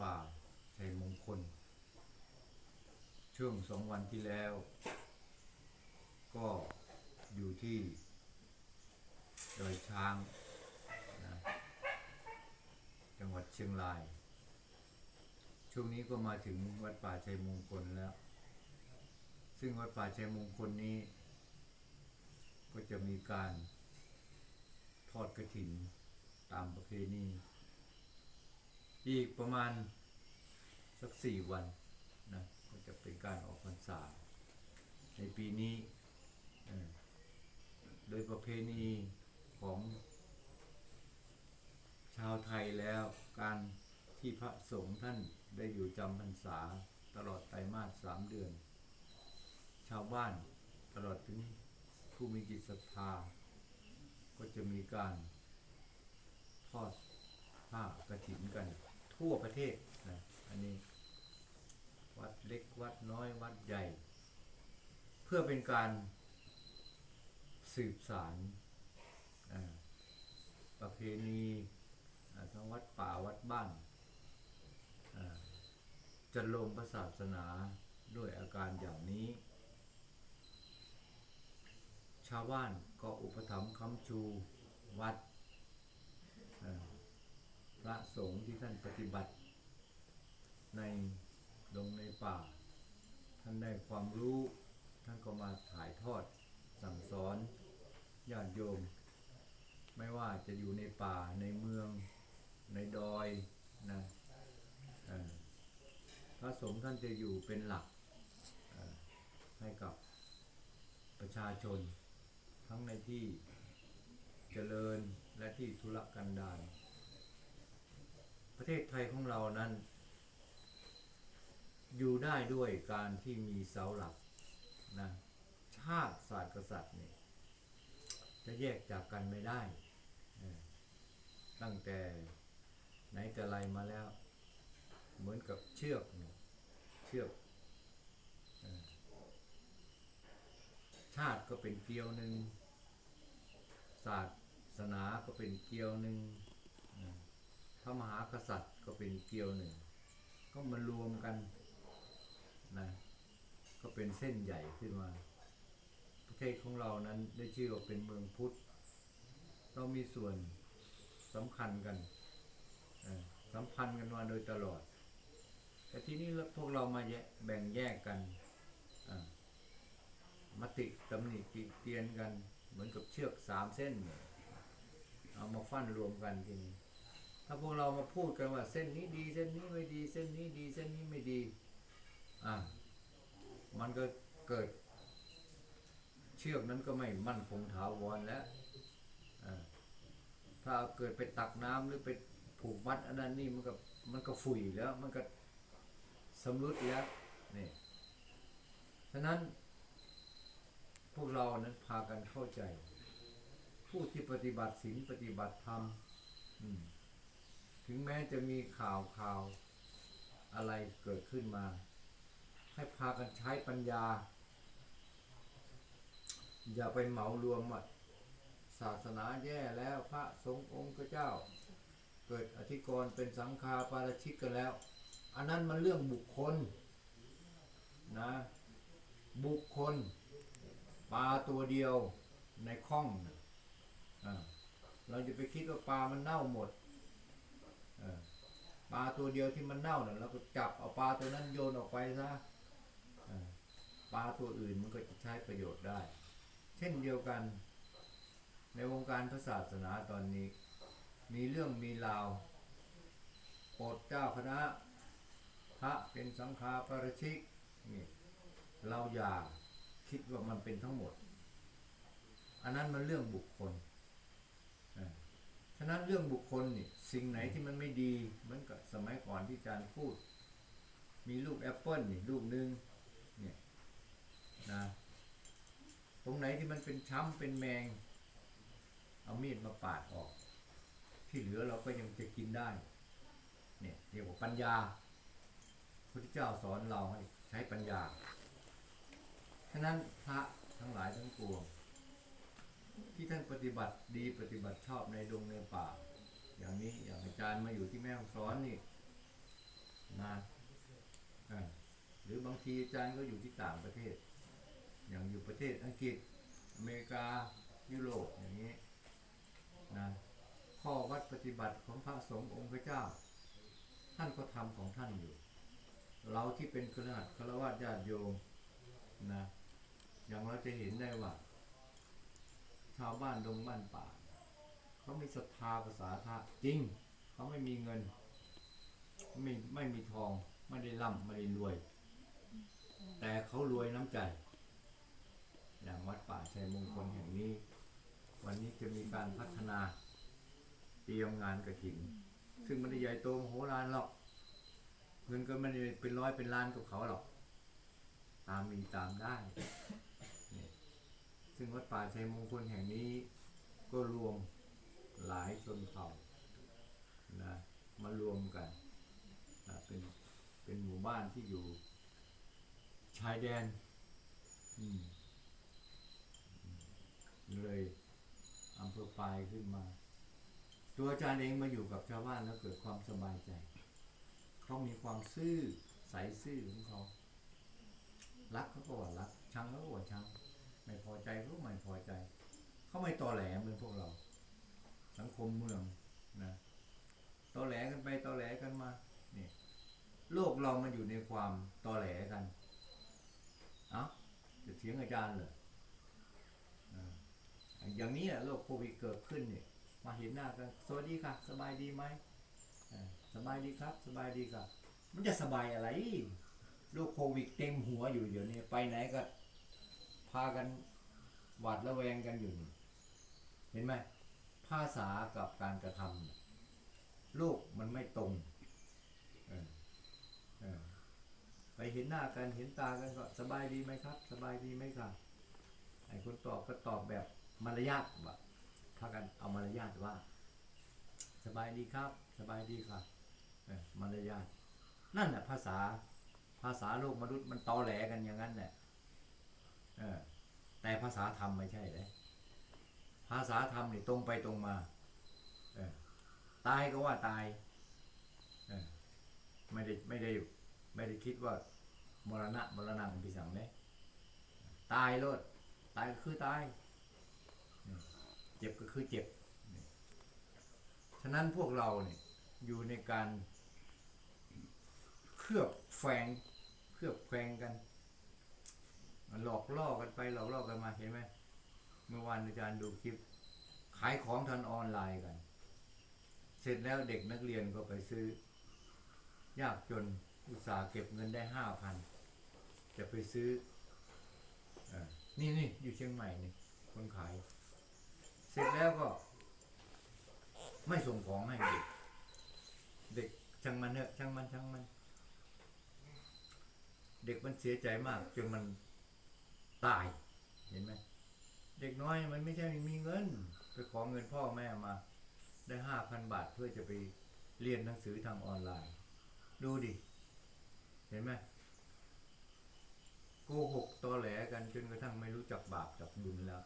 ป่าชัยมงคล ช่วงสองวันที่แล้ว ก็อยู่ที่ดอยช้างนะจังหวัดเชียงราย ช่วงนี้ก็มาถึงวัดป่าชัยมงคลแล้ว ซึ่งวัดป่าชัยมงคลนี้ ก็จะมีการทอดกระถินตามประเพณี อีกประมาณสักสี่วันนะก็จะเป็นการออกพรรษา ในปีนี้โดยประเพณีของชาวไทยแล้วการที่พระสงฆ์ท่านได้อยู่จำพรรษาตลอดไตรมาสสามเดือน ชาวบ้านตลอดถึงผู้มีจิตศรัทธา ก็จะมีการทอดผ้ากระถินกัน ทั่วประเทศนะอันนี้ วัดเล็กวัดน้อยวัดใหญ่ เพื่อเป็นการสืบสารประเพณีทั้งวัดป่าวัดบ้านจะลงพระศาสนาด้วยอาการอย่างนี้ ชาวบ้านก็อุปถัมภ์คำชูวัด พระสงฆ์ที่ท่านปฏิบัติ ในดงในป่า ท่านได้ความรู้ท่านก็มาถ่ายทอดสั่งสอนญาติโยม ไม่ว่าจะอยู่ในป่าในเมือง ในดอยนะพระสงฆ์ท่านจะอยู่เป็นหลักให้กับประชาชน ทั้งในที่เจริญและที่ธุรกันดาร ประเทศไทยของเรานั้น อยู่ได้ด้วยการที่มีเสาหลักนะชาติศาสตร์กษัตริย์เนี่ยจะแยกจากกันไม่ได้ ตั้งแต่ไหนแต่ไรมาแล้ว เหมือนกับเชือกเชือกอชาติก็เป็นเกลียวหนึ่งศาสนาก็เป็นเกลียวหนึ่ง พระมหากษัตริย์ก็เป็นเกลียวหนึ่ง ก็มารวมกันนะก็เป็นเส้นใหญ่ขึ้นมา ประเทศของเรานั้นได้ชื่อว่าเป็นเมืองพุทธ เรามีส่วนสำคัญกันสัมพันธ์กันมาโดยตลอด แต่ที่นี้พวกเรามาแยกแบ่งแยกกันมติตำหนิติเตียนกัน เหมือนกับเชือกสามเส้นเนี่ยเอามาฟันรวมกันทีนี้ ถ้าพวกเรามาพูดกันว่า เส้นนี้ดีเส้นนี้ไม่ดี เส้นนี้ดีเส้นนี้ไม่ดีอ่ามันก็เกิด เชือกนั้นก็ไม่มั่นคงถาวรแล้วถ้าเกิดไปตักน้ำหรือไปผูกมัดอันนั้นนี่มันก็มันก็ฝุ่ยแล้ว มันก็สำรุดแล้วนี่ฉะนั้น พวกเรานั้นพากันเข้าใจ ผู้ที่ปฏิบัติศีลปฏิบัติธรรม อืม ถึงแม้จะมีข่าวข่าวอะไรเกิดขึ้นมา ให้พากันใช้ปัญญา อย่าไปเหมารวมว่าศาสนาแย่แล้วพระสงฆ์องค์เจ้า เกิดอธิกรเป็นสังฆาปาราชิกกันแล้ว อันนั้นมันเรื่องบุคคลนะบุคคลปลาตัวเดียวในคลองอเราจะไปคิดว่าปลามันเน่าหมด ปลาตัวเดียวที่มันเน่าเนี่ยเราก็จับเอาปลาตัวนั้นโยนออกไปซะปลาตัวอื่นมันก็จะใช้ประโยชน์ได้ เช่นเดียวกัน ในวงการพระศาสนาตอนนี้ มีเรื่องมีราวโปรดเจ้าคณะพระเป็นสังฆาปรชิกนี่เราอย่าคิดว่ามันเป็นทั้งหมด อันนั้นมันเรื่องบุคคละนั้นเรื่องบุคคลนี่สิ่งไหนที่มันไม่ดีเหมือนกับสมัยก่อนที่อาจารย์พูด มีลูกแอปเปิลนี่ลูกหนึ่งเนี่ยนะตรงไหนที่มันเป็นช้ำเป็นแมง เอามีดมาปาดออก ที่เหลือเราก็ยังจะกินได้เนี่ยเรียกว่าปัญญาพระพุทธเจ้าสอนเราให้ใช้ปัญญาฉะนั้นพระทั้งหลายทั้งปวง ที่ท่านปฏิบัติดีปฏิบัติชอบในดงในป่า อย่างนี้อย่างอาจารย์มาอยู่ที่แม่ฮ่องสอนนี่นะหรือบางทีอาจารย์ก็อยู่ที่ต่างประเทศ อย่างอยู่ประเทศอังกฤษ อเมริกายุโรปอย่างนี้นะข้อวัดปฏิบัติของพระสงฆ์องค์พระเจ้า ท่านก็ทำของท่านอยู่ เราที่เป็นคณะคารวะญาติโยมนะอย่างเราจะเห็นได้ว่า ชาวบ้านดงบ้านป่า เขามีศรัทธาภาษาทะจริง เขาไม่มีเงิน ไม่ไม่มีทอง ไม่ได้ร่ำไม่ได้รวย แต่เขารวยน้ำใจอย่างวัดป่าชัยมงคลแห่งนี้ วันนี้จะมีการพัฒนาเตรียมงานกระถิน ซึ่งไม่ได้ใหญ่โตมโหฬารหรอกเงินก็ไม่ได้เป็นร้อยเป็นล้านกับเขาหรอก ตามมีตามได้ ซึ่งวัดป่าชัยมงคลแห่งนี้ก็รวมหลายชนเผ่านะมารวมกันนะเป็นเป็นหมู่บ้านที่อยู่ชายแดนเลยอำเภอปลายขึ้นมา ตัวอาจารย์เองมาอยู่กับชาวบ้านแล้วเกิดความสบายใจ เขามีความซื่อใสซื่อของเขา รักเขาก็ว่ารัก ชังเขาก็ว่าชัง ไม่พอใจก็ไม่พอใจ เขาไม่ตอแหลเหมือนพวกเรา สังคมเมืองนะตอแหลกันไปตอแหลกันมาเนี่ยโลกเรามันอยู่ในความตอแหลกันเอ้าจะเถียงอาจารย์เหรออย่างนี้อะโรคโควิดเกิดขึ้นเนี่ยมาเห็นหน้ากันสวัสดีค่ะ สบายดีไหมสบายดีครับ สบายดีครับ มันจะสบายอะไรโรคโควิดเต็มหัวอยู่เดี๋ยวนี้ไปไหนก็ พากันหวาดระแวงกันอยู่นี่เห็นไหมภาษากับการกระทำน่ะโลกมันไม่ตรงไปเห็นหน้ากันเห็นตากันก็สบายดีไหมครับ สบายดีไหมครับไอ้คนตอบก็ตอบแบบมารยาทว่าพากันเอามารยาทว่า สบายดีครับ สบายดีครับมารยาทนั่นแหละภาษาภาษาโลกมนุษย์มันตอแหลกันอย่างนั้นแหละ แต่ภาษาธรรมไม่ใช่เลยภาษาธรรมนี่ตรงไปตรงมาตายก็ว่าตายไม่ได้ไม่ได้ไม่ได้คิดว่ามรณะมรณะของพี่สังเนี่ยตายโลดตายก็คือตาย เจ็บก็คือเจ็บ ฉะนั้นพวกเราเนี่ยอยู่ในการเคลือบแฝงเคลือบแฝงกัน หลอกล่อกันไปหลอกล่อกันมาเห็นไหมเมื่อวานอาจารย์ดูคลิป ขายของทางออนไลน์กัน เสร็จแล้วเด็กนักเรียนก็ไปซื้อ ยากจนอุตสาห์เก็บเงินได้ห้าพันจะไปซื้อเออนี่นี่อยู่เชียงใหม่นี่คนขาย เสร็จแล้วก็ ไม่ส่งของให้เด็กเด็กช่างมันเถอะช่างมันช่างมัน เด็กมันเสียใจมากจนมัน ตาย เห็นไหมเด็กน้อยมันไม่ใช่มีเงิน ไปขอเงินพ่อแม่มา ได้ห้าพันบาทเพื่อจะไปเรียนหนังสือทางออนไลน์ ดูดิ เห็นไหมโกหกตอแหลกันจนกระทั่งไม่รู้จักบาปจักบุญแล้ว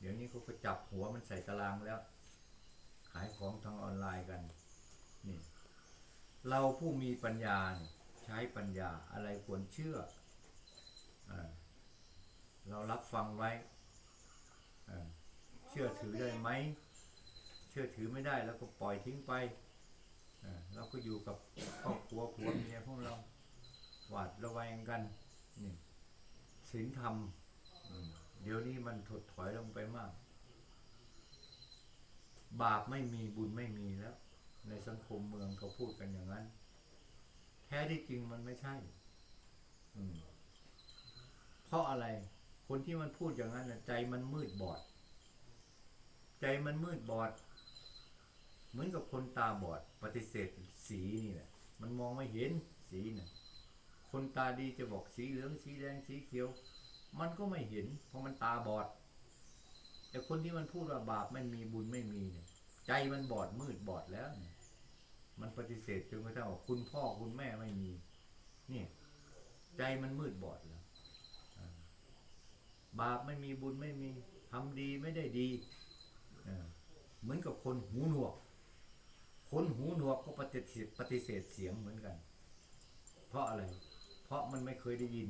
เดี๋ยวนี้เขาก็จับหัวมันใส่ตารางแล้ว ขายของทางออนไลน์กัน นี่ เราผู้มีปัญญาใช้ปัญญาอะไรควรเชื่ออา เรารับฟังไว้ เชื่อถือได้ไหม เชื่อถือไม่ได้แล้วก็ปล่อยทิ้งไปเราก็อยู่กับครอบครัวผัวเมียของเราหวาดระแวงกันนี่ศีลธรรมเดี๋ยวนี้มันถดถอยลงไปมาก บาปไม่มีบุญไม่มีแล้ว ในสังคมเมืองเขาพูดกันอย่างนั้น แท้ที่จริงมันไม่ใช่เพราะอะไร คนที่มันพูดอย่างนั้นนะใจมันมืดบอด ใจมันมืดบอด เหมือนกับคนตาบอด ปฏิเสธสีนี่แหละมันมองไม่เห็นสีน่ะคนตาดีจะบอกสีเหลืองสีแดงสีเขียว มันก็ไม่เห็น เพราะมันตาบอด แต่คนที่มันพูดว่าบาปไม่มีบุญไม่มีเนี่ยใจมันบอดมืดบอดแล้วเนี่ยมันปฏิเสธจนกระทั่งว่าคุณพ่อคุณแม่ไม่มี เนี่ย ใจมันมืดบอดแล้ว บาปไม่มีบุญไม่มีทำดีไม่ได้ดีเหมือนกับคนหูหนวก คนหูหนวกก็ปฏิเสธปฏิเสธเสียงเหมือนกัน เพราะอะไร เพราะมันไม่เคยได้ยิน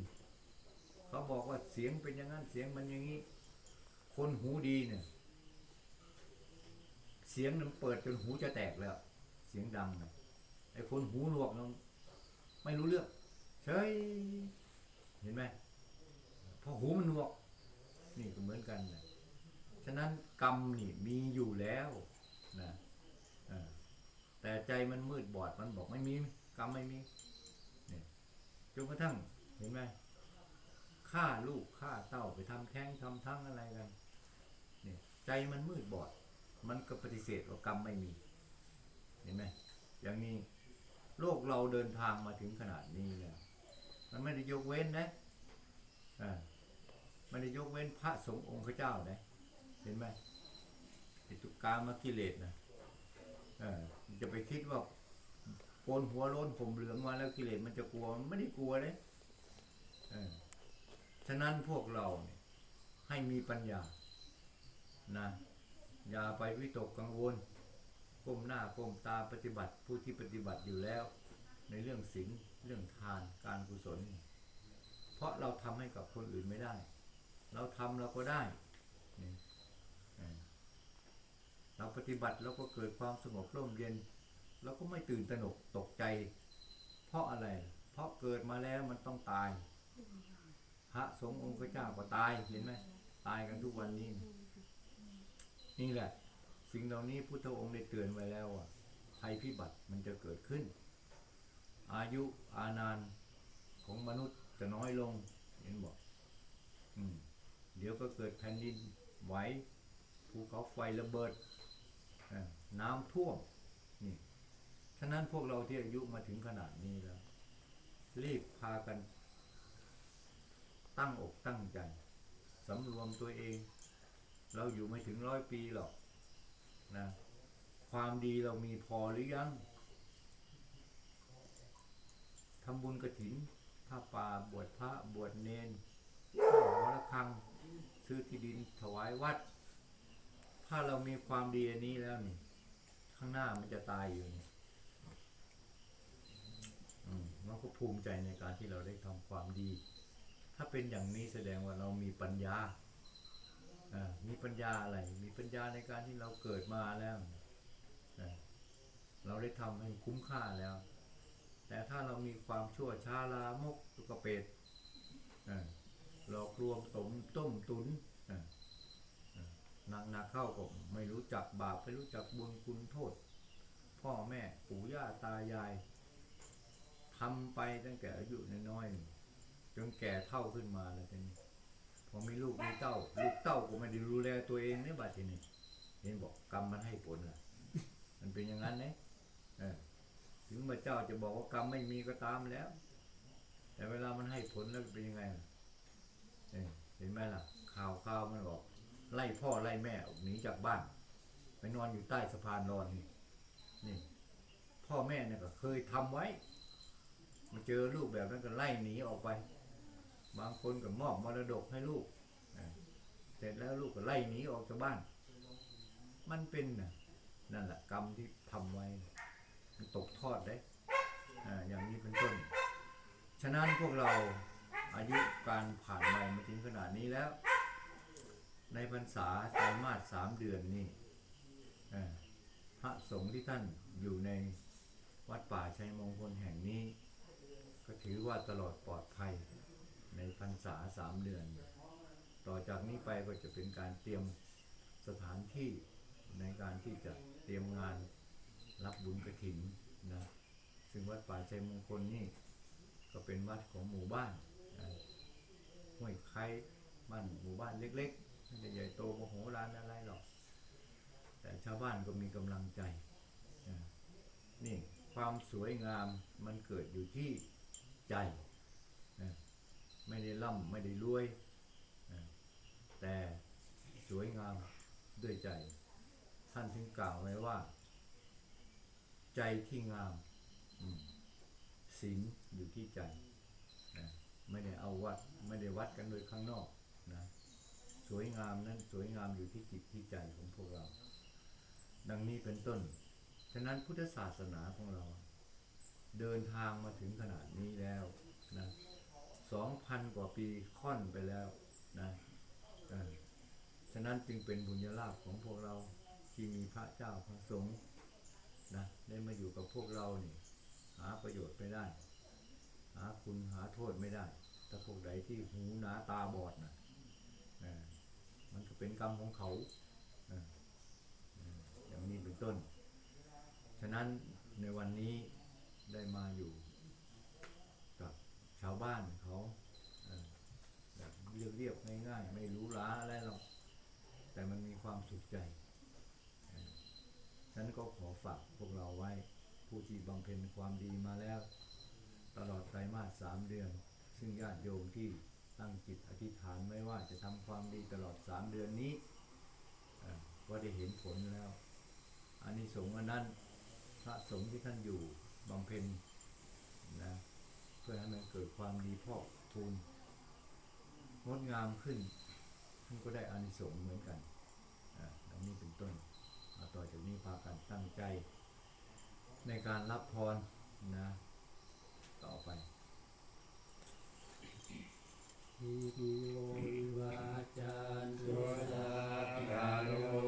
เขาบอกว่าเสียงเป็นอย่างนั้นเสียงมันอย่างนี้ คนหูดีเนี่ย เสียงมันเปิดจนหูจะแตกแล้ว เสียงดังนะไอ้คนหูหนวกนั้นไม่รู้เรื่องเฉยเห็นไหมเพราะหูมันหนวก นี่ก็เหมือนกันนะฉะนั้นกรรมนี่มีอยู่แล้วนะแต่ใจมันมืดบอดมันบอกไม่มีกรรมไม่มีเนี่ยจนกระทั่งเห็นไหมฆ่าลูกฆ่าเต้าไปทำแท้งทำทั้งอะไรกันเนี่ยใจมันมืดบอด มันก็ปฏิเสธว่ากรรมไม่มี เห็นไหมอย่างนี้โลกเราเดินทางมาถึงขนาดนี้แล้วมันไม่ได้ยกเว้นนะอ่า ม่ได้ยกเว้นพระสงฆ์องค์พระเจ้านะเห็นไหมไอ้ตุกามากิเลสนะเออมันจะไปคิดว่าโกนหัวโล้นผมเหลืองมาแล้วกิเลสมันจะกลัวมันไม่ได้กลัวเลยเออฉะนั้นพวกเราเนี่ยให้มีปัญญานะอย่าไปวิตกกังวล ก้มหน้าก้มตาปฏิบัติผู้ที่ปฏิบัติอยู่แล้ว ในเรื่องศีลเรื่องทานการกุศล เพราะเราทำให้กับคนอื่นไม่ได้ เราทำเราก็ได้ เราปฏิบัติเราก็เกิดความสงบร่มเย็น เราก็ไม่ตื่นตระหนกตกใจ เพราะอะไร เพราะเกิดมาแล้วมันต้องตาย พระสงฆ์องค์พระเจ้าก็ตายเห็นไหมตายกันทุกวันนี้ นี่แหละ สิ่งเหล่านี้พุทธองค์ได้เตือนไว้แล้วว่าภัยพิบัติมันจะเกิดขึ้น อายุอานานของมนุษย์จะน้อยลงเห็นบอก อืม เดี๋ยวก็เกิดแผ่นดินไหวภูเขาไฟระเบิดน้ำท่วมนี่ฉะนั้นพวกเราที่อายุมาถึงขนาดนี้แล้ว รีบพากัน ตั้งอกตั้งใจสำรวมตัวเอง เราอยู่ไม่ถึงร้อยปีหรอกนะความดีเรามีพอหรือยังทำบุญกระถินผ้าป่าบวชพระบวชเนนข้าหอระฆัง ซื้อที่ดินถวายวัด ถ้าเรามีความดีอันนี้แล้วนี่ ข้างหน้ามันจะตายอยู่นี่มเราก็ภูมิใจในการที่เราได้ทำความดี ถ้าเป็นอย่างนี้แสดงว่าเรามีปัญญามีปัญญาอะไร มีปัญญาในการที่เราเกิดมาแล้วเราได้ทำให้คุ้มค่าแล้ว แต่ถ้าเรามีความชั่วช้าลามกตุกเปรต หลอกลวงต้มต้มตุนหนักหนักเข้าก็ไม่รู้จักบาปไม่รู้จักบุญคุณโทษ พ่อแม่ปู่ย่าตายายทำไปตั้งแต่อายุน้อยๆจนแก่เท่าขึ้นมาแล้วทีนี้พอมีลูกมีเต้า ลูกเต้าก็ไม่ได้ดูแลตัวเองเนี่ยบัดทีนี้เห็นบอกกรรมมันให้ผลล่ะ มันเป็นอย่างนั้นเนี่ยถึงพระเจ้าจะบอกว่ากรรมไม่มีก็ตามแล้ว แต่เวลามันให้ผลแล้วเป็นยังไง เห็นไหมล่ะ ข่าวข่าวมันบอก ไล่พ่อไล่แม่ออกหนีจากบ้าน ไปนอนอยู่ใต้สะพานนอนนี่นี่ พ่อแม่เนี่ยก็เคยทำไว้ มาเจอลูกแบบนั้นก็ไล่หนีออกไป บางคนก็มอบมรดกให้ลูกเสร็จแล้วลูกก็ไล่หนีออกจากบ้าน มันเป็นน่ะนั่นแหละกรรมที่ทำไว้ มันตกทอดได้อ่าอย่างนี้เป็นต้น ฉะนั้นพวกเรา อายุการผ่านไปมาถึงขนาดนี้แล้ว ในพรรษาไตรมาสสามเดือนนี่พระสงฆ์ที่ท่านอยู่ในวัดป่าชัยมงคลแห่งนี้ ก็ถือว่าตลอดปลอดภัยในพรรษาสามเดือน ต่อจากนี้ไปก็จะเป็นการเตรียมสถานที่ในการที่จะเตรียมงานรับบุญกระถินนะซึ่งวัดป่าชัยมงคลนี่ก็เป็นวัดของหมู่บ้าน ห้วยไคบ้านหมู่บ้านเล็กๆไม่ได้ใหญ่โตมโหฬารอะไรหรอก แต่ชาวบ้านก็มีกำลังใจนี่ความสวยงามมันเกิดอยู่ที่ใจนะไม่ได้ร่ำไม่ได้รวยนะแต่สวยงามด้วยใจ ท่านถึงกล่าวไว้ว่า ใจที่งามศีลอยู่ที่ใจ ดไม่ได้วัดกันโดยข้างนอกนะสวยงามนั้นสวยงามอยู่ที่จิตที่ใจของพวกเรา ดังนี้เป็นต้น ฉะนั้นพุทธศาสนาของเรา เดินทางมาถึงขนาดนี้แล้วนะสองพันกว่าปีค่อนไปแล้วนะฉะนั้นจึงเป็นบุญญาลาภของพวกเราที่มีพระเจ้าพระสงฆ์นะได้มาอยู่กับพวกเรานี่หาประโยชน์ไม่ได้ หาคุณหาโทษไม่ได้ ถ้าพวกใดที่หูหนาตาบอดนะมันก็เป็นกรรมของเขาอย่างนี้เป็นต้น ฉะนั้นในวันนี้ได้มาอยู่กับชาวบ้านเขาแบบเรียบๆง่ายๆ ไม่รู้ล้าอะไรหรอกแต่มันมีความสุขใจเอ่อฉันก็ขอฝากพวกเราไว้ผู้ที่บำเพ็ญความดีมาแล้ว ตลอดไตรมาสสามเดือน ซึ่งญาติโยมที่ตั้งจิตอธิษฐานไว้ว่าจะทำความดีตลอดสามเดือนนี้เอ่อก็ได้เห็นผลแล้วอานิสงส์อันนั้นพระสงฆ์ที่ท่านอยู่บำเพ็ญนะเพื่อให้มันเกิดความดีพอกพูนงดงามขึ้นท่านก็ได้อานิสงส์เหมือนกันอ่าดังนี้เป็นต้นต่อจากนี้พากันตั้งใจ ในการรับพรนะต่อไป อิโยวาจันตุสัสัพพพะพะโล